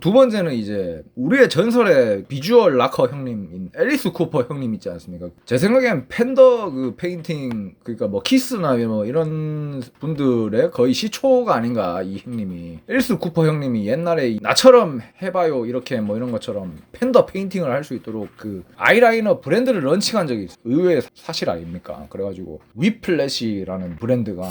두 번째는 이제 우리의 전설의 비주얼 락커 형님인 앨리스 쿠퍼 형님 있지 않습니까? 제 생각엔 팬더 그 페인팅 그러니까 뭐 키스나 뭐 이런 분들의 거의 시초가 아닌가 이 형님이 앨리스 쿠퍼 형님이 옛날에 이 나처럼 해봐요 이렇게 뭐 이런 것처럼 팬더 페인팅을 할 수 있도록 그 아이라이너 브랜드를 런칭한 적이 있어요. 의외의 사실 아닙니까? 그래가지고 위플래시라는 브랜드가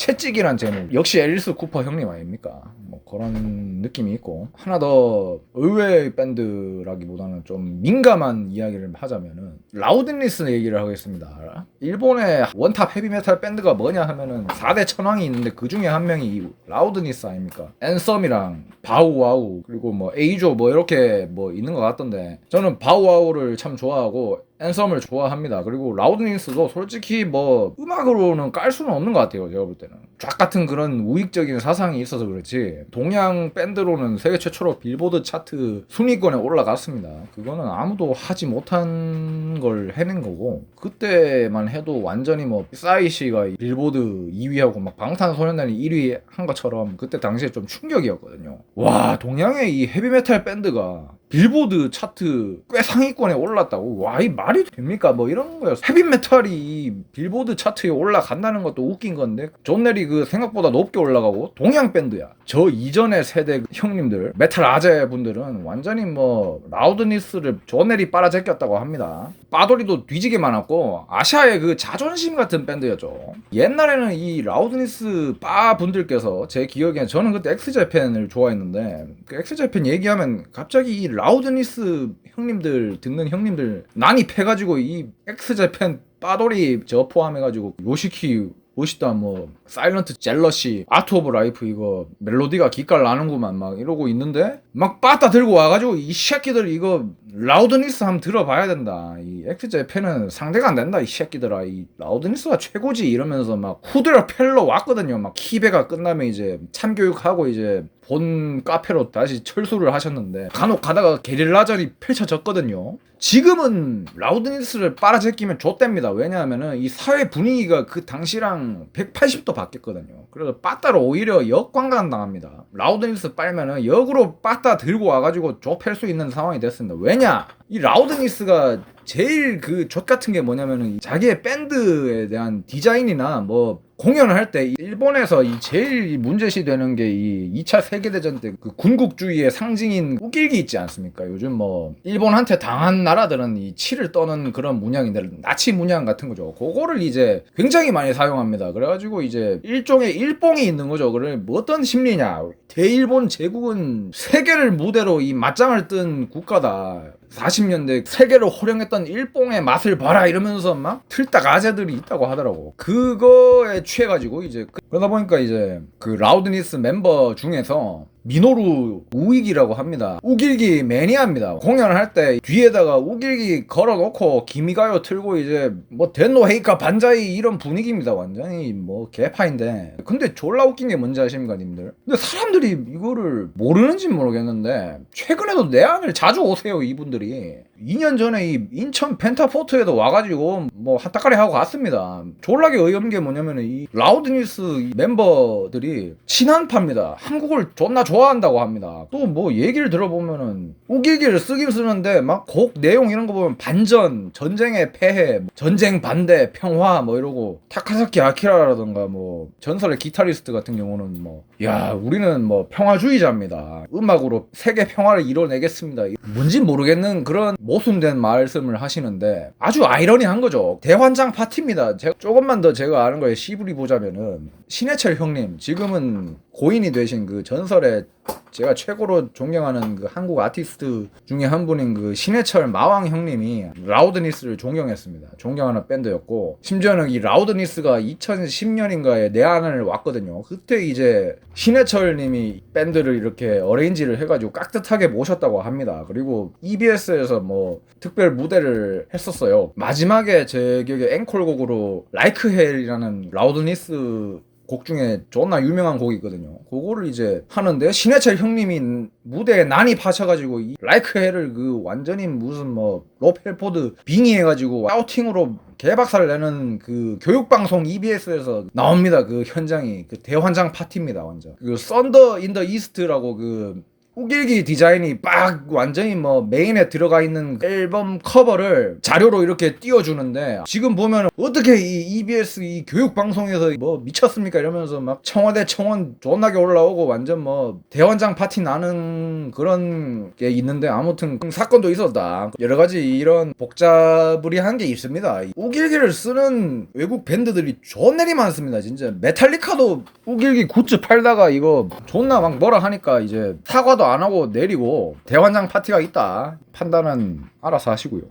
채찍이란 제목 역시 앨리스 쿠퍼 형님 아닙니까? 뭐 그런 느낌이 있고 하나 더 의외의 밴드라기보다는 좀 민감한 이야기를 하자면은 라우드니스 얘기를 하겠습니다. 일본의 원탑 헤비메탈 밴드가 뭐냐 하면은 4대 천왕이 있는데 그 중에 한 명이 이 라우드니스 아닙니까? 앤썸이랑 바우와우 그리고 뭐 에이조 뭐 이렇게 뭐 있는 것 같던데 저는 바우와우를 참 좋아하고 앤썸을 좋아합니다. 그리고 라우드니스도 솔직히 뭐 음악으로는 깔 수는 없는 것 같아요. 제가 볼 때는 쫙 같은 그런 우익적인 사상이 있어서 그렇지 동양 밴드로는 세계 최초로 빌보드 차트 순위권에 올라갔습니다. 그거는 아무도 하지 못한 걸 해낸 거고 그때만 해도 완전히 뭐 싸이 씨가 빌보드 2위하고 막 방탄소년단이 1위 한 것처럼 그때 당시에 좀 충격이었거든요. 와 동양의 이 헤비메탈 밴드가 빌보드 차트 꽤 상위권에 올랐다고. 와 이 말이 됩니까? 뭐 이런 거예요 헤비메탈이 빌보드 차트에 올라간다는 것도 웃긴 건데. 존 내리 그 생각보다 높게 올라가고 동양 밴드야. 저 이전의 세대 형님들 메탈 아재 분들은 완전히 뭐 라우드니스를 존 내리 빨아제꼈다고 합니다. 빠돌이도 뒤지게 많았고 아시아의 그 자존심 같은 밴드였죠. 옛날에는 이 라우드니스 빠 분들께서 제 기억에 저는 그때 엑스제팬을 좋아했는데 그 엑스제팬 얘기하면 갑자기 이 라우드니스 형님들 듣는 형님들 난입해가지고 이 엑스제팬 빠돌이 저 포함해가지고 요시키 멋있다 뭐 사일런트 젤러시 아트 오브 라이프 이거 멜로디가 기깔 나는구만 막 이러고 있는데 막 빠따 들고 와가지고 이 새끼들 이거 라우드니스 한번 들어봐야 된다 이 엑스제 팬은 상대가 안 된다 이 새끼들아 이 라우드니스가 최고지 이러면서 막 후드려 펠러 왔거든요 막 키베가 끝나면 이제 참교육하고 이제 본 카페로 다시 철수를 하셨는데 간혹 가다가 게릴라전이 펼쳐졌거든요. 지금은 라우드니스를 빨아제끼면 좆됩니다. 왜냐하면은 이 사회 분위기가 그 당시랑 180도 바뀌었거든요. 그래서 빠따로 오히려 역관광 당합니다. 라우드니스 빨면은 역으로 빠따 들고 와가지고 좁힐 수 있는 상황이 됐습니다. 왜냐? 이 라우드니스가 제일 그족 같은 게 뭐냐면은 자기의 밴드에 대한 디자인이나 뭐 공연을 할 때 일본에서 이 제일 문제시 되는 게 이 2차 세계대전 때 그 군국주의의 상징인 우길기 있지 않습니까? 요즘 뭐 일본한테 당한 나라들은 이 치를 떠는 그런 문양인데 나치 문양 같은 거죠. 그거를 이제 굉장히 많이 사용합니다. 그래가지고 이제 일종의 일봉이 있는 거죠. 그래 뭐 어떤 심리냐? 대일본 제국은 세계를 무대로 이 맞짱을 뜬 국가다. 40년대 세계를 호령했던 일봉의 맛을 봐라 이러면서 막 틀딱 아재들이 있다고 하더라고. 그거에 취해가지고 이제 그- 그러다 보니까 이제 그 라우드니스 멤버 중에서 미노루 우익이라고 합니다. 우길기 매니아입니다. 공연을 할 때 뒤에다가 우길기 걸어놓고 기미가요 틀고 이제 뭐 덴노 헤이카 반자이 이런 분위기입니다. 완전히 뭐 개파인데. 근데 졸라 웃긴 게 뭔지 아십니까, 님들? 근데 사람들이 이거를 모르는지 모르겠는데 최근에도 내한을 자주 오세요, 이분들이. 2년 전에 이 인천 펜타포트에도 와가지고 뭐 핫따까리 하고 갔습니다. 졸라게 어이없는 게 뭐냐면은 이 라우드니스 이 멤버들이 친한파입니다. 한국을 존나 좋아한다고 합니다. 또 뭐 얘기를 들어보면은 우길기를 쓰긴 쓰는데 막 곡 내용 이런 거 보면 반전, 전쟁의 폐해, 뭐 전쟁 반대, 평화 뭐 이러고 타카사키 아키라라던가 뭐 전설의 기타리스트 같은 경우는 뭐 야 우리는 뭐 평화주의자입니다. 음악으로 세계 평화를 이뤄내겠습니다. 뭔진 모르겠는 그런 모순된 말씀을 하시는데 아주 아이러니한 거죠. 대환장 파티입니다. 제가 조금만 더 제가 아는 거에 시부리 보자면은 신해철 형님 지금은 고인이 되신 그 전설의 제가 최고로 존경하는 그 한국 아티스트 중에 한 분인 그 신해철 마왕 형님이 라우드니스를 존경했습니다. 존경하는 밴드였고 심지어는 이 라우드니스가 2010년인가에 내한을 왔거든요. 그때 이제 신해철 님이 밴드를 이렇게 어레인지를 해가지고 깍듯하게 모셨다고 합니다. 그리고 EBS에서 뭐 특별 무대를 했었어요. 마지막에 제 기억에 앵콜곡으로 라이크 헬이라는 라우드니스 곡 중에 존나 유명한 곡이 있거든요. 그거를 이제 하는데 신해철 형님이 무대에 난입하셔가지고 이 라이크 헬을 그 완전히 무슨 뭐 로펠포드 빙의 해가지고 아우팅으로 개박살 내는 그 교육방송 EBS에서 나옵니다. 그 현장이 그 대환장 파티입니다. 완전 그 썬더 인 더 이스트라고 그 우길기 디자인이 빡 완전히 뭐 메인에 들어가 있는 앨범 커버를 자료로 이렇게 띄워주는데 지금 보면 어떻게 이 EBS 이 교육 방송에서 뭐 미쳤습니까 이러면서 막 청와대 청원 존나게 올라오고 완전 뭐 대원장 파티 나는 그런 게 있는데 아무튼 사건도 있었다. 여러 가지 이런 복잡부리한 게 있습니다. 우길기를 쓰는 외국 밴드들이 존내리 많습니다 진짜. 메탈리카도 우길기 굿즈 팔다가 이거 존나 막 뭐라 하니까 이제 사과도 안 하고 내리고 대환장 파티가 있다 판단은 알아서 하시고요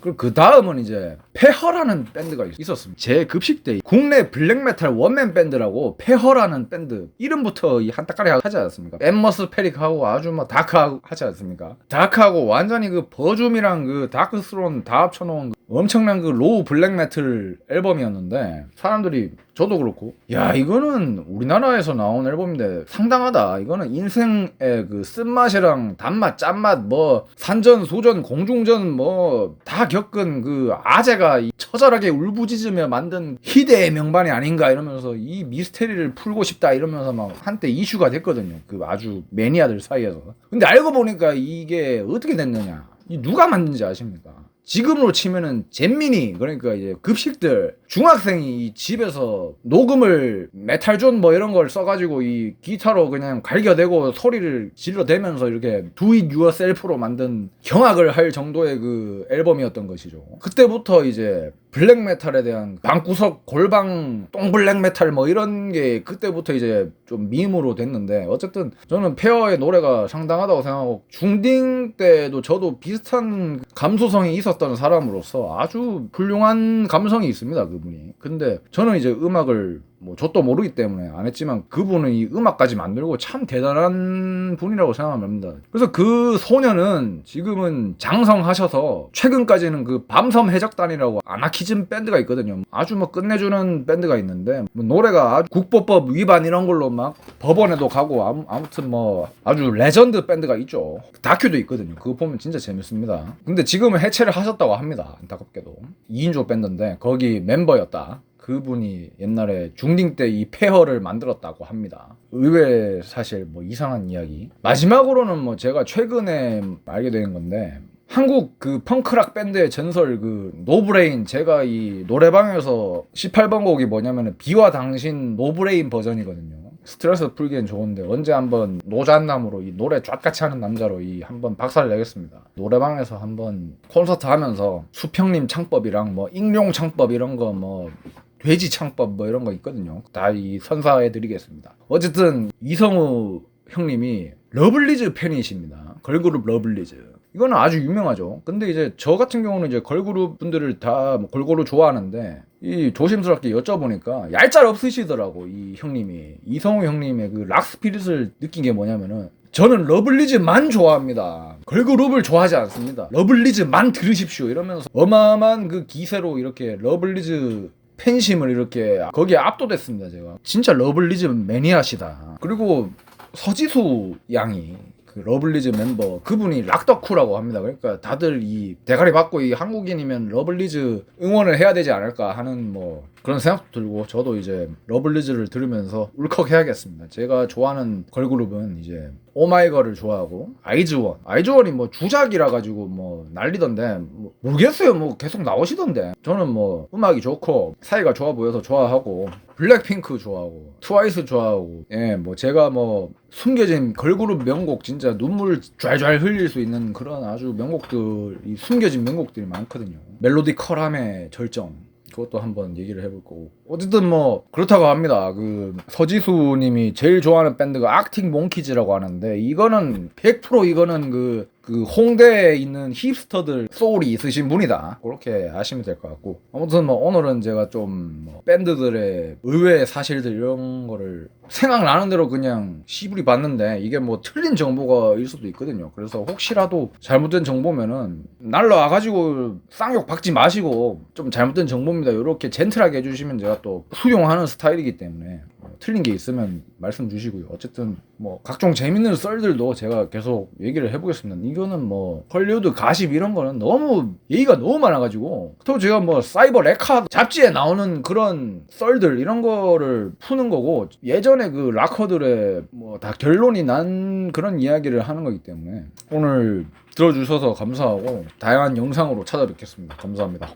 그리고 그 다음은 이제 폐허라는 밴드가 있- 있었습니다. 제 급식 때 국내 블랙메탈 원맨 밴드라고 폐허라는 밴드 이름부터 이 한따까리 하지 않았습니까? 엠머스 페릭하고 아주 뭐 다크하고 하지 않습니까? 다크하고 완전히 그 버줌이랑 그 다크스론 다 합쳐놓은 그 엄청난 그 로우 블랙메탈 앨범이었는데 사람들이 저도 그렇고 야 이거는 우리나라에서 나온 앨범인데 상당하다. 이거는 인생의 그 쓴맛이랑 단맛 짠맛 뭐 산전 소전 공중전 뭐 다 겪은 그 아재가 이 처절하게 울부짖으며 만든 희대의 명반이 아닌가 이러면서 이 미스테리를 풀고 싶다 이러면서 막 한때 이슈가 됐거든요. 그 아주 매니아들 사이에서. 근데 알고 보니까 이게 어떻게 됐느냐. 이 누가 만든지 아십니까? 지금으로 치면은 잼민이 그러니까 이제 급식들 중학생이 이 집에서 녹음을 메탈존 뭐 이런 걸 써가지고 이 기타로 그냥 갈겨대고 소리를 질러대면서 이렇게 it yourself로 만든 경악을 할 정도의 그 앨범이었던 것이죠. 그때부터 이제 블랙메탈에 대한 방구석 골방 똥블랙메탈 뭐 이런 게 그때부터 이제 좀 밈으로 됐는데 어쨌든 저는 페어의 노래가 상당하다고 생각하고 중딩 때도 저도 비슷한 감수성이 있었던 사람으로서 아주 훌륭한 감성이 있습니다 그분이. 근데 저는 이제 음악을 뭐 저도 모르기 때문에 안 했지만 그분은 이 음악까지 만들고 참 대단한 분이라고 생각합니다. 그래서 그 소녀는 지금은 장성하셔서 최근까지는 그 밤섬 해적단이라고 아나키즘 밴드가 있거든요. 아주 뭐 끝내주는 밴드가 있는데 뭐 노래가 국보법 위반 이런 걸로 막 법원에도 가고 아무, 아무튼 뭐 아주 레전드 밴드가 있죠. 다큐도 있거든요. 그거 보면 진짜 재밌습니다. 근데 지금은 해체를 하셨다고 합니다. 안타깝게도 2인조 밴드인데 거기 멤버였다. 그분이 옛날에 중딩 때 이 폐허를 만들었다고 합니다. 의외 사실 뭐 이상한 이야기. 마지막으로는 뭐 제가 최근에 알게 되는 건데 한국 그 펑크락 밴드의 전설 그 노브레인 제가 이 노래방에서 18번 곡이 뭐냐면은 비와 당신 노브레인 버전이거든요. 스트레스 풀기엔 좋은데 언제 한번 노잣남으로 이 노래 쫙같이 하는 남자로 이 한번 박살을 내겠습니다. 노래방에서 한번 콘서트 하면서 수평림 창법이랑 뭐 익룡 창법 이런 거 뭐 돼지 창법 뭐 이런 거 있거든요. 다 이 선사해 드리겠습니다. 어쨌든 이성우 형님이 러블리즈 팬이십니다. 걸그룹 러블리즈. 이거는 아주 유명하죠. 근데 이제 저 같은 경우는 이제 걸그룹 분들을 다뭐 골고루 좋아하는데 이 조심스럽게 여쭤보니까 얄짤 없으시더라고 이 형님이 이성우 형님의 그 락스피릿을 느낀 게 뭐냐면은 저는 러블리즈만 좋아합니다. 걸그룹을 좋아하지 않습니다. 러블리즈만 들으십시오. 이러면서 어마어마한 그 기세로 이렇게 러블리즈 팬심을 이렇게 거기에 압도됐습니다. 제가 진짜 러블리즈 매니아시다. 그리고 서지수 양이 그 러블리즈 멤버 그분이 락덕후라고 합니다. 그러니까 다들 이 대가리 받고 이 한국인이면 러블리즈 응원을 해야 되지 않을까 하는 뭐 그런 생각도 들고 저도 이제 러블리즈를 들으면서 울컥해야겠습니다. 제가 좋아하는 걸그룹은 이제 오마이걸을 좋아하고 아이즈원. 아이즈원이 뭐 주작이라 가지고 뭐 난리던데 뭐 모르겠어요. 뭐 계속 나오시던데. 저는 뭐 음악이 좋고 사이가 좋아 보여서 좋아하고 블랙핑크 좋아하고 트와이스 좋아하고 예 뭐 제가 뭐 숨겨진 걸그룹 명곡 진짜 눈물 좔좔 흘릴 수 있는 그런 아주 명곡들이 숨겨진 명곡들이 많거든요. 멜로디 컬함의 절정. 그것도 한번 얘기를 해볼 거고 어쨌든 뭐 그렇다고 합니다. 그 서지수 님이 제일 좋아하는 밴드가 악틱 몽키즈라고 하는데 이거는 100% 이거는 그, 그 홍대에 있는 힙스터들 소울이 있으신 분이다. 그렇게 아시면 될 것 같고. 아무튼 뭐 오늘은 제가 좀 뭐 밴드들의 의외의 사실들 이런 거를 생각나는 대로 그냥 시부리 봤는데 이게 뭐 틀린 정보가 일 수도 있거든요. 그래서 혹시라도 잘못된 정보면은 날라와가지고 쌍욕 박지 마시고 좀 잘못된 정보입니다. 이렇게 젠틀하게 해주시면 또 수용하는 스타일이기 때문에 틀린 게 있으면 말씀 주시고요. 어쨌든 뭐 각종 재밌는 썰들도 제가 계속 얘기를 해보겠습니다. 이거는 뭐 헐리우드 가십 이런 거는 너무 얘기가 너무 많아가지고 또 제가 뭐 사이버 레카 잡지에 나오는 그런 썰들 이런 거를 푸는 거고 예전에 그 락커들의 뭐 다 결론이 난 그런 이야기를 하는 거기 때문에 오늘 들어주셔서 감사하고 다양한 영상으로 찾아뵙겠습니다. 감사합니다.